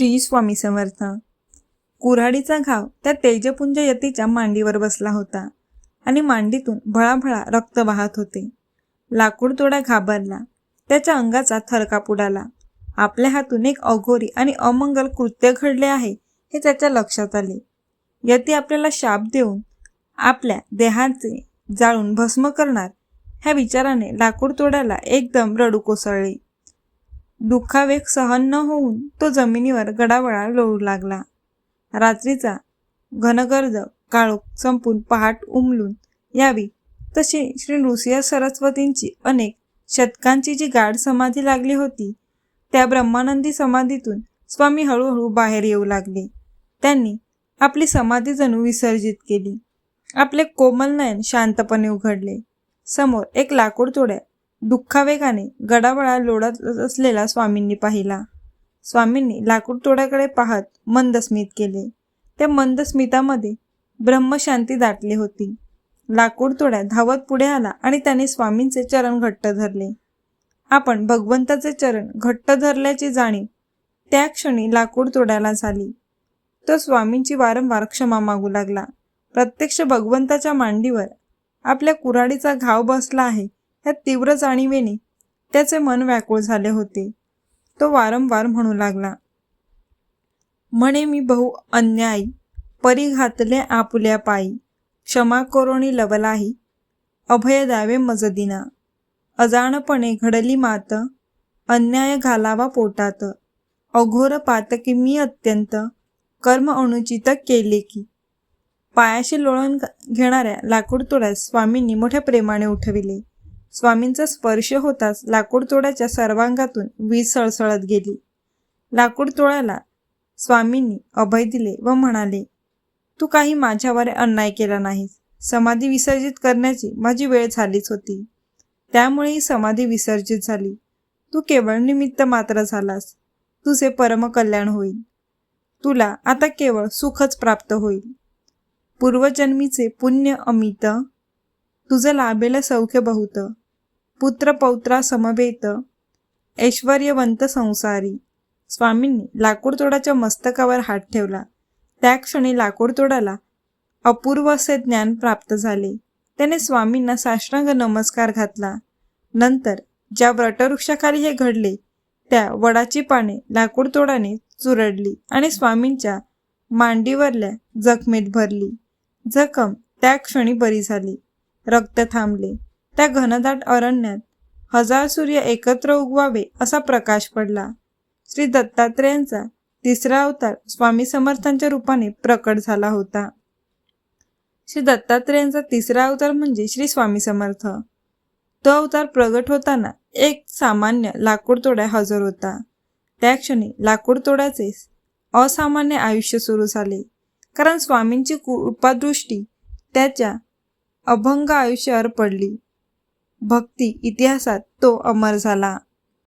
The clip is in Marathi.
श्री स्वामी समर्थ कुऱ्हाडीचा घाव त्या तेजपुंज यतीच्या मांडीवर बसला होता आणि मांडीतून भळाभळा रक्त वाहत होते. लाकूड तोडा घाबरला. त्याच्या अंगाचा थरकाप उडाला. आपल्या हातून एक अघोरी आणि अमंगल कृत्य घडले आहे हे त्याच्या लक्षात आले. यती आपल्याला शाप देऊन आपल्या देहाचे जाळून भस्म करणार ह्या विचाराने लाकूड तोडाला एकदम रडू कोसळले. दुःखावेग सहन न होऊन तो जमिनीवर गडावळा लोळू लागला. रात्रीचा घनगर्द काळोख संपून पहाट उमलून यावी तशी श्री नृसिंह सरस्वतींची अनेक शतकांची जी गाढ समाधी लागली होती त्या ब्रह्मानंदी समाधीतून स्वामी हळूहळू बाहेर येऊ लागले. त्यांनी आपली समाधी जणू विसर्जित केली. आपले कोमल नयन शांतपणे उघडले. समोर एक लाकूड तोड्या दुःखावेगाने गडावळा लोळत असलेला स्वामींनी पाहिला. स्वामींनी लाकूड तोड्याकडे पाहत मंद स्मित केले. त्या मंद स्मितामध्ये ब्रह्मशांती दाटली होती. लाकूड तोड्या धावत पुढे आला आणि त्याने स्वामींचे चरण घट्ट धरले. आपण भगवंताचे चरण घट्ट धरल्याची जाणीव त्या क्षणी लाकूड तोड्याला झाली. तो स्वामींची वारंवार क्षमा मागू लागला. प्रत्यक्ष भगवंताच्या मांडीवर आपल्या कुऱ्हाडीचा घाव बसला आहे. ह्या तीव्र जाणीवेने त्याचे मन व्याकुळ झाले होते. तो वारंवार म्हणू लागला म्हणे मी बहु अन्यायी परी घातले आपुल्या पायी क्षमा करोणी लवलाही अभय द्यावे मजदिना अजाणपणे घडली मात अन्याय घालावा पोटात अघोर पातकी मी अत्यंत कर्म अनुचित केले की. पायाशी लोळण घेणाऱ्या लाकूड तोड्यास स्वामींनी मोठ्या प्रेमाने उठविले. स्वामींचा स्पर्श होताच लाकूडतोळ्याच्या सर्वांगातून वीज सळसळत गेली. लाकूड स्वामींनी अभय दिले व म्हणाले तू काही माझ्यावर अन्याय केला नाहीस. समाधी विसर्जित करण्याची माझी वेळ झालीच होती. त्यामुळे ही समाधी विसर्जित झाली. तू केवळ निमित्त मात्र झालास. तुझे परमकल्याण होईल. तुला आता केवळ सुखच प्राप्त होईल. पूर्वजन्मीचे पुण्य अमित तुझं लाभेल सौख्य बहुत. पुत्र पौत्रा समवेत. ऐश्वर्यवंत संसारी. स्वामींनी लाकूडतोडाच्या मस्तकावर हात ठेवला. त्या क्षणी लाकूडतोडाला अपूर्व असे ज्ञान प्राप्त झाले. त्याने स्वामींना साष्टांग नमस्कार घातला. नंतर ज्या वटवृक्षाखाली हे घडले त्या वडाची पाने लाकूडतोडाने चुरडली आणि स्वामींच्या मांडीवरल्या जखमेत भरली. जखम त्या क्षणी बरी झाली. रक्त थांबले. त्या घनदाट अरण्यात हजार सूर्य एकत्र उगवावे असा प्रकाश पडला. श्री दत्तात्रेयांचा तिसरा अवतार स्वामी समर्थांच्या रूपाने प्रकट झाला होता. श्री दत्तात्रेयांचा तिसरा अवतार म्हणजे श्री स्वामी समर्थ. तो अवतार प्रगट होताना एक सामान्य लाकूडतोड्या हजर होता. त्या क्षणी लाकूडतोड्याचे असामान्य आयुष्य सुरू झाले. कारण स्वामींची कृपादृष्टी त्याच्या अभंग आयुष्यावर पडली भक्ती इतिहासात तो अमर झाला.